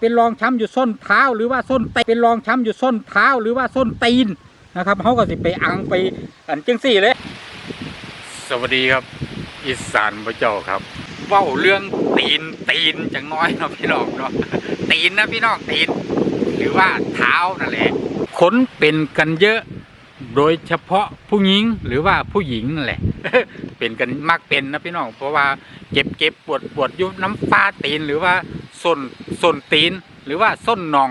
เป็นรองช้ำอยู่ส้นเท้าหรือว่าส้นตีเป็นรองช้ำอยู่ส้นเท้าหรือว่าส้นตีนนะครับเขาก็สิไปอังไปอันจังสี่เลย สวัสดีครับ อีสานพระเจ้าครับเว้าเรื่องตีนตีนจังน้อยเนาะพี่น้องเนาะตีนนะพี่น้องตีน หรือว่าเท้านั่นแหละขนเป็นกันเยอะโดยเฉพาะผู้หญิงหรือว่าผู้หญิงนั่นแหละ เป็นกันมักเป็นนะพี่น้องเพราะว่า เจ็บเจ็บปวดปวดยุบน้ำฟ้าตีนหรือว่าส้นส้นตีนหรือว่าส้นนอง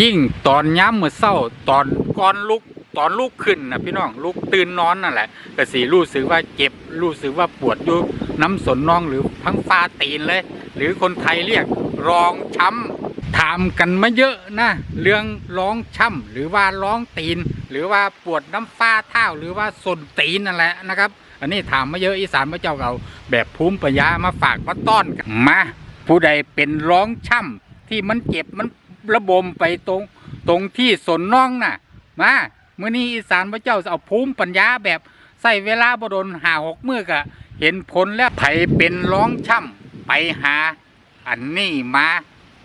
ยิ่งตอนย้ำเมื่อเศร้าตอนก่อนลุกตอนลุกขึ้นนะพี่น้องลุกตื่นนอนนั่นแหละกระสีรู้สึกว่าเจ็บรู้สึกว่าปวดยุบน้ำสนนองหรือทั้งฟ้าตีนเลย หรือคนไทยเรียกรองช้ำ ถามกันมาเยอะนะ เรื่องร้องช้ำหรือว่าร้องตีน หรือว่าปวดน้ำฟ้าเท้าหรือว่าสนตีนนั่นแหละนะครับ อันนี้ถามมาเยอะอีสานพระเจ้าเราแบบภูมิปัญญามาฝากมาต้อนกันมา ผู้ใดเป็นร้องช้ำที่มันเจ็บมันระบมไปตรงตรงที่สนน่องน่ะ มาเมื่อนี้อีสานพระเจ้าจะเอาภูมิปัญญาแบบใส่เวลาบดนหาหกมือกะเห็นผลแล้วไผเป็นร้องช้ำไปหา อันนี้มา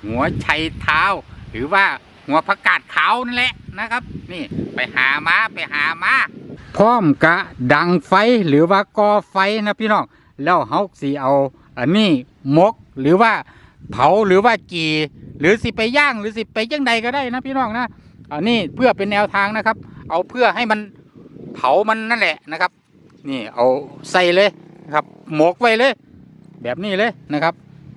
หัวไชัยเท้า หรือว่าหัวผักกาดขาวนั่นแหละนะครับ นี่ไปหามาไปหามาพร้อมกะดังไฟหรือว่ากอไฟนะพี่น้องแล้วเฮาสิเอา อันนี้มกหรือว่าเผาหรือว่าจีหรือสิไปย่างหรือสิไปยังใดก็ได้นะพี่น้องนะอันนี้เพื่อเป็นแนวทางนะครับ เอาเพื่อให้มันเผามันนั่นแหละนะครับ นี่เอาใส่เลยนะครับหมกไว้เลย แบบนี้เลยนะครับ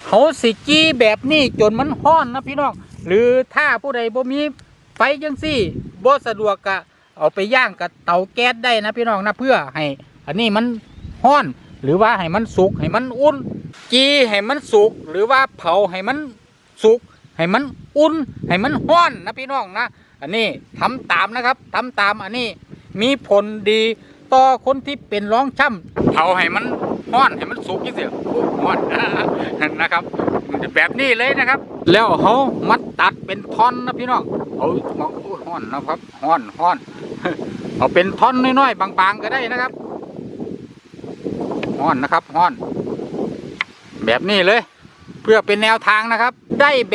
เขาสิจีแบบนี้จนมันห้อนนะพี่น้อง หรือถ้าผู้ใดบ่มีไฟจังซี่บ่สะดวกกะเอาไปย่างกับเตาแก๊สได้นะพี่น้องนะเพื่อให้ อันนี้มันห้อน หรือว่าให้มันสุกให้มันอุ่นจีให้มันสุกหรือว่าเผาให้มันสุกให้มันอุ่นให้มันห้อนนะพี่น้องนะอันนี้ทำตามนะครับทำตามอันนี้มีผลดีต่อคนที่เป็นร้องช้ำเผาให้มันห้อนให้มันสุกยิ่งเสียห้อน นะครับแบบนี้เลยนะครับ แล้วเขามัดตัดเป็นท่อนนะพี่น้องเอามาโอ้ห้อนนะครับห้อนห้อนเอาเป็นท่อนน้อยๆบางๆก็ได้นะครับห้อนนะครับห้อน แบบนี้เลย เพื่อเป็นแนวทางนะครับ ได้แบบ